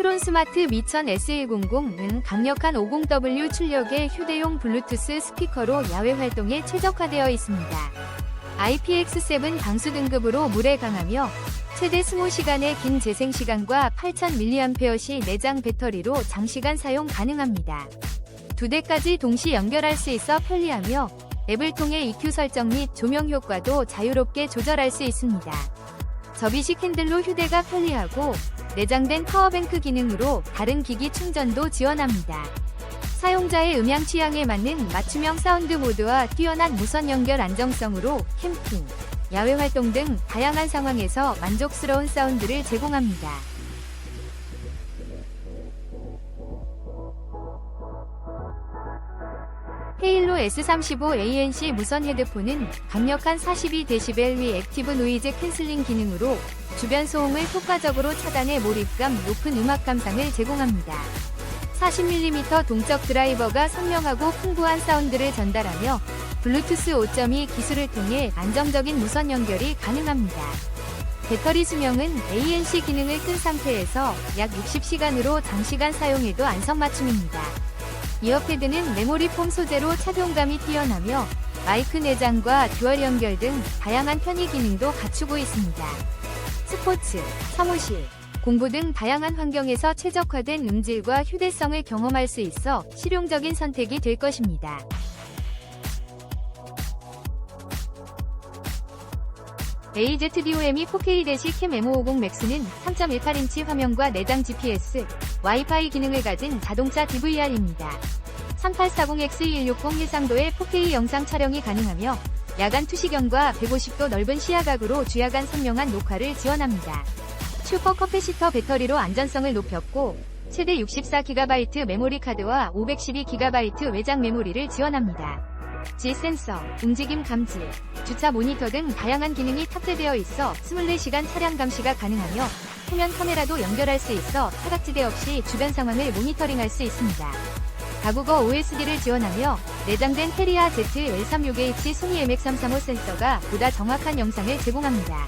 스마트론 스마트 미천 S100은 강력한 50W 출력의 휴대용 블루투스 스피커로 야외 활동에 최적화되어 있습니다. IPX7 방수 등급으로 물에 강하며 최대 20시간의 긴 재생 시간과 8000mAh 내장 배터리로 장시간 사용 가능합니다. 두 대까지 동시 연결할 수 있어 편리하며 앱을 통해 EQ 설정 및 조명 효과도 자유롭게 조절할 수 있습니다. 접이식 핸들로 휴대가 편리하고 내장된 파워뱅크 기능으로 다른 기기 충전도 지원합니다. 사용자의 음향 취향에 맞는 맞춤형 사운드 모드와 뛰어난 무선 연결 안정성으로 캠핑, 야외 활동 등 다양한 상황에서 만족스러운 사운드를 제공합니다. 헤일로 S35 ANC 무선 헤드폰은 강력한 42dB 위 액티브 노이즈 캔슬링 기능으로 주변 소음을 효과적으로 차단해 몰입감 높은 음악 감상을 제공합니다. 40mm 동적 드라이버가 선명하고 풍부한 사운드를 전달하며 블루투스 5.2 기술을 통해 안정적인 무선 연결이 가능합니다. 배터리 수명은 ANC 기능을 끈 상태에서 약 60시간으로 장시간 사용해도 안성맞춤입니다. 이어패드는 메모리 폼 소재로 착용감이 뛰어나며 마이크 내장과 듀얼 연결 등 다양한 편의 기능도 갖추고 있습니다. 스포츠, 사무실, 공부 등 다양한 환경에서 최적화된 음질과 휴대성을 경험할 수 있어 실용적인 선택이 될 것입니다. AZDOM이 4K-캠 M550 Max는 3.18인치 화면과 내장 GPS, 와이파이 기능을 가진 자동차 DVR입니다. 3840X160 해상도의 4K 영상 촬영이 가능하며 야간 투시경과 150도 넓은 시야각으로 주야간 선명한 녹화를 지원합니다. 슈퍼 커패시터 배터리로 안전성을 높였고 최대 64GB 메모리 카드와 512GB 외장 메모리를 지원합니다. G 센서, 움직임 감지, 주차 모니터 등 다양한 기능이 탑재되어 있어 24시간 차량 감시가 가능하며 후면 카메라도 연결할 수 있어 사각지대 없이 주변 상황을 모니터링할 수 있습니다. 다국어 OSD를 지원하며 내장된 테리아 Z L36H 소니 MX335 센서가 보다 정확한 영상을 제공합니다.